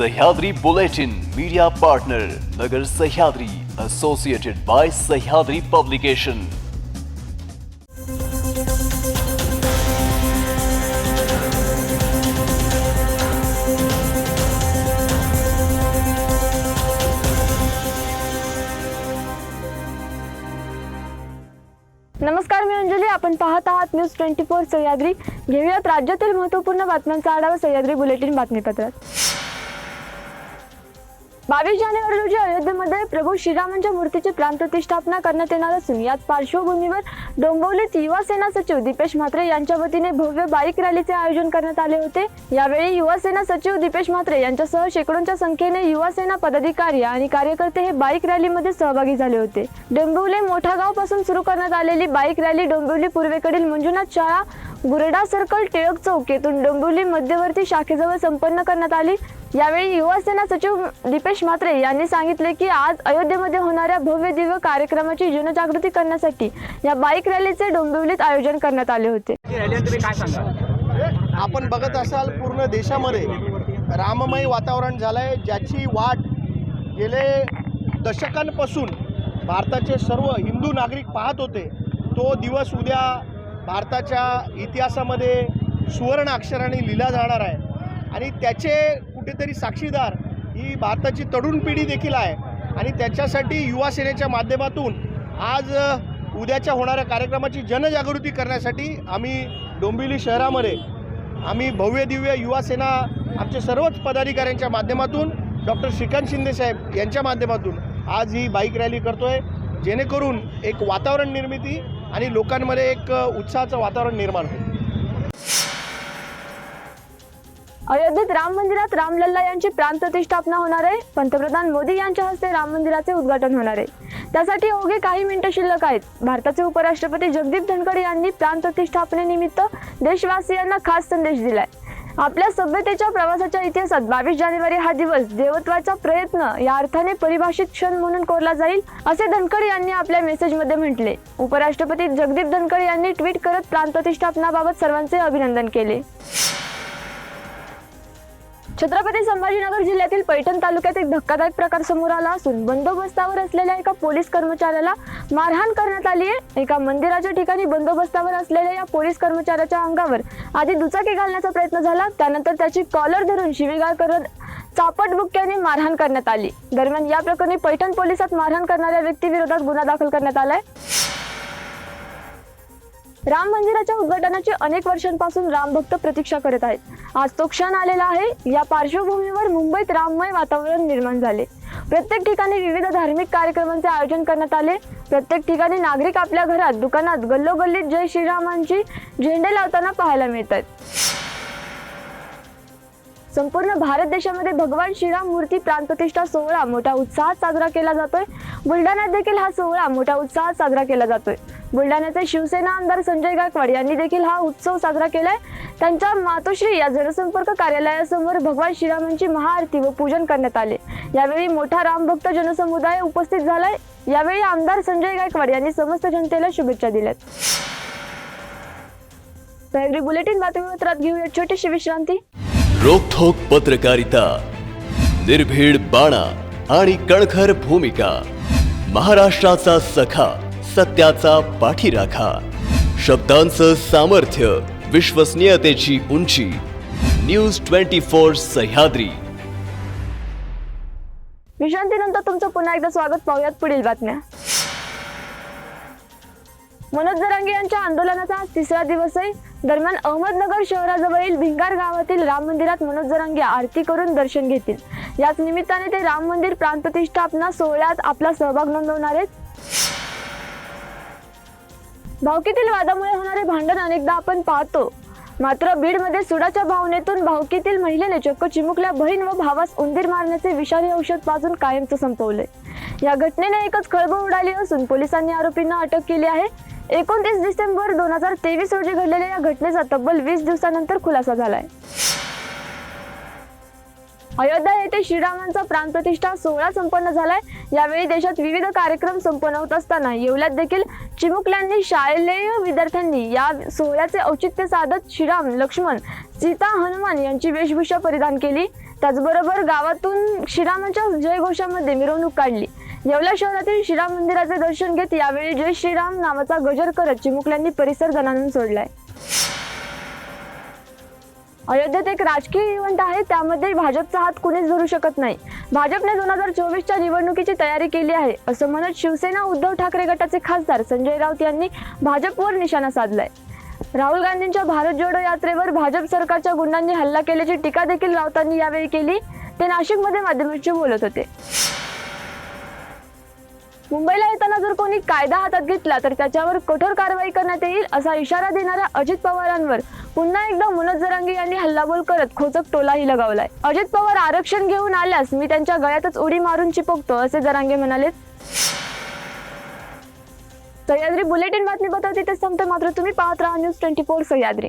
Sahyadri bulletin media partner Nagar Sahyadri associated by Sahyadri publication नमस्कार मी अंजली. आपण पाहत आहात न्यूज ट्वेंटी फोर सह्याद्री. घेऊयात राज्यातील महत्त्वपूर्ण बातम्यांचा आढावा सह्याद्री बुलेटिन बातमीपत्रात. बावीस जानेवारी रोजी अयोध्येमध्ये प्रभू श्रीरामांच्या मूर्तीची प्राणप्रतिष्ठापना करण्यात येणार असून याच पार्श्वभूमीवर डोंबिवलीत युवा सेना सचिव दीपेश म्हात्रे यांच्या वतीने भव्य बाईक रॅलीचे आयोजन करण्यात आले होते. यावेळी युवा सेना सचिव दीपेश म्हात्रे यांच्यासह शेकडोंच्या संख्येने युवा सेना पदाधिकारी आणि कार्यकर्ते हे बाईक रॅलीमध्ये सहभागी झाले होते. डोंबिवली मोठा गावपासून सुरू करण्यात आलेली बाईक रॅली डोंबिवली पूर्वेकडील मंजुनाथ शाळा गुरडा सर्कल टिळक चौक येथून डोंबिवली मध्यवर्ती शाखेजवळ संपन्न करण्यात आली. यावेळी युवा सेना सचिव दीपेश म्हात्रे यांनी सांगितले की आज अयोध्येमध्ये होणाऱ्या भव्य दिव्य कार्यक्रमाची जनजागृती करण्यासाठी या बाईक रॅलीचे डोंबिवलीत आयोजन करण्यात आले होते. राहिले तुम्ही काय सांगाल? आपण बघत असाल पूर्ण देशामध्ये राममय वातावरण झालं आहे ज्याची वाट गेले दशकांपासून भारताचे सर्व हिंदू नागरिक पाहत होते तो दिवस उद्या भारताच्या इतिहासामध्ये सुवर्ण अक्षराने लिहिला जाणार आहे. आणि त्याचे कुठेतरी साक्षीदार ही भारताची तरुण पिढी देखील आहे. आणि त्याच्यासाठी युवा सेनेच्या माध्यमातून आज उद्याच्या होणाऱ्या कार्यक्रमाची जनजागृती करण्यासाठी आम्ही डोंबिवली शहरामध्ये आम्ही भव्य दिव्य युवा सेना आमच्या सर्वच पदाधिकाऱ्यांच्या माध्यमातून डॉक्टर श्रीकांत शिंदे साहेब यांच्या माध्यमातून आज ही बाईक रॅली करतो आहे जेणेकरून एक वातावरण निर्मिती आणि लोकांमध्ये एक उत्साहाचं वातावरण निर्माण होईल. अयोध्येत राम मंदिरात रामलल्ला यांची प्राणप्रतिष्ठापना होणार आहे. पंतप्रधान मोदी यांच्या हस्ते राम मंदिराचे उद्घाटन होणार आहे. त्यासाठी अवघे काही मिनिटं शिल्लक आहेत. भारताचे उपराष्ट्रपती जगदीप धनखड यांनी प्राणप्रतिष्ठापनेनिमित्त देशवासियांना खास संदेश दिलाय. आपल्या सभ्यतेच्या प्रवासाच्या इतिहासात बावीस जानेवारी हा दिवस देवत्वाचा प्रयत्न या अर्थाने परिभाषित क्षण म्हणून कोरला जाईल असे धनखड यांनी आपल्या मेसेजमध्ये म्हटले. उपराष्ट्रपती जगदीप धनखड यांनी ट्विट करत प्राणप्रतिष्ठापनाबाबत सर्वांचे अभिनंदन केले. छत्रपती संभाजीनगर जिल्ह्यातील पैठण तालुक्यात एक धक्कादायक प्रकार समोर आला असून बंदोबस्तावर असलेल्या एका पोलीस कर्मचाऱ्याला मारहाण करण्यात आली आहे. एका मंदिराच्या ठिकाणी बंदोबस्तावर असलेल्या या पोलीस कर्मचाऱ्याच्या अंगावर आधी दुचाकी घालण्याचा प्रयत्न झाला. त्यानंतर त्याची कॉलर धरून शिवीगाळ करत चापट बुक्क्याने मारहाण करण्यात आली. दरम्यान या प्रकरणी पैठण पोलिसात मारहाण करणाऱ्या व्यक्तीविरोधात गुन्हा दाखल करण्यात आलाय. राम मंदिराच्या उद्घाटनाची अनेक वर्षांपासून रामभक्त प्रतीक्षा करत आहेत. आज तो क्षण आलेला आहे. या पार्श्वभूमीवर मुंबईत राममय वातावरण निर्माण झाले. प्रत्येक ठिकाणी विविध धार्मिक कार्यक्रमांचे आयोजन करण्यात आले. प्रत्येक ठिकाणी नागरिक आपल्या घरात दुकानात गल्लोगल्लीत जय श्रीरामांची झेंडे लावताना पाहायला मिळत आहेत संपूर्ण भारत देशामध्ये भगवान श्रीराम मूर्ती प्राणप्रतिष्ठा सोहळा मोठ्या उत्साहात साजरा केला जातोय. बुलढाण्यात देखील हा सोहळा मोठ्या उत्साहात साजरा केला जातोय. बुलढाण्याचे शिवसेना आमदार संजय गायकवाड यांनी देखील हा उत्सव साजरा केलाय. त्यांच्या मातोश्री या जनसंपर्क कार्यालयासमोर भगवान श्रीरामांची महाआरती व पूजन करण्यात आले. यावेळी मोठा रामभक्त जनसमुदाय उपस्थित झालाय. यावेळी आमदार संजय गायकवाड यांनी समस्त जनतेला शुभेच्छा दिल्यात. सह्याद्री बुलेटिन बातमीपत्रात घेऊया छोटीशी विश्रांती. रोखोक पत्रकारिता निर्भीड बाणा आणि कणखर भूमिका महाराष्ट्राचा सखा. सत्याचा पाठीराखा. शब्दांचं सामर्थ्य विश्वसनीयतेची उंची. News twenty four Sahyadri. विश्रांतीनंतर तुमचं पुन्हा एकदा स्वागत पाहूयात पुढील बातम्या. मनोज जरांगे यांच्या आंदोलनाचा आज तिसरा दिवस आहे. दरम्यान अहमदनगर शहराजवळील भिंगार गावातील राम मंदिरात मनोज जरांगे आरती करून दर्शन घेतील. याच निमित्ताने ते राम मंदिर प्राणप्रतिष्ठापना सोहळ्यात आपला सहभाग नोंदवणार आहेत. भावकीतील वादामुळे होणारे भांडण अनेकदा आपण पाहतो. मात्र बीडमध्ये सुडाच्या भावनेतून भावकीतील महिलेने चक्क चिमुकल्या बहीण व भावास उंदीर मारण्याचे विषारी औषध पाजून कायमचं संपवले या घटनेने एकच खळबळ उडाली असून पोलिसांनी आरोपींना अटक केली आहे. एकोणतीस डिसेंबर दोन हजार तेवीस रोजी घडलेल्या या घटनेचा तब्बल वीस दिवसानंतर खुलासा झालाय. अयोध्या येथे श्रीरामांचा प्राणप्रतिष्ठा सोहळा संपन्न झालाय. यावेळी देशात विविध कार्यक्रम संपन्न होत असताना येवल्यात देखील चिमुकल्यांनी शालेय विद्यार्थ्यांनी या सोहळ्याचे औचित्य साधत श्रीराम लक्ष्मण सीता हनुमान यांची वेशभूषा परिधान केली. त्याचबरोबर गावातून श्रीरामाच्या जयघोषामध्ये मिरवणूक काढली. येवला शहरातील श्रीराम मंदिराचे दर्शन घेत यावेळी जय श्रीराम नावाचा गजर करत चिमुकल्यांनी परिसर दणानून सोडलाय. अयोध्येत एक राजकीय इव्हेंट आहे त्यामध्ये भाजपचा हात कुणीच धरू शकत नाही. भाजपने दोन हजार चोवीसच्या निवडणुकीची तयारी केली आहे असं म्हणत शिवसेना उद्धव ठाकरे गटाचे खासदार संजय राऊत यांनी भाजपवर निशाणा साधलाय. राहुल गांधींच्या भारत जोडो यात्रेवर भाजप सरकारच्या गुंडांनी हल्ला केल्याची टीका देखील राऊतांनी यावेळी केली. ते नाशिकमध्ये माध्यमांशी बोलत होते. मुंबईला येताना जर कोणी कायदा हातात घेतला तर त्याच्यावर कठोर कारवाई करण्यात येईल असा इशारा देणाऱ्या अजित पवारांवर पुन्हा एकदा मनोज जरांगे यांनी हल्लाबोल करत खोचक टोलाही लगावलाय. अजित पवार आरक्षण घेऊन आल्यास मी त्यांच्या गळ्यातच उडी मारून चिपकतो असे जरांगे म्हणाले सह्याद्री बुलेटिन बातमी बतावते ते संपते. मात्र तुम्ही पाहत राहा न्यूज ट्वेंटी फोर सह्याद्री.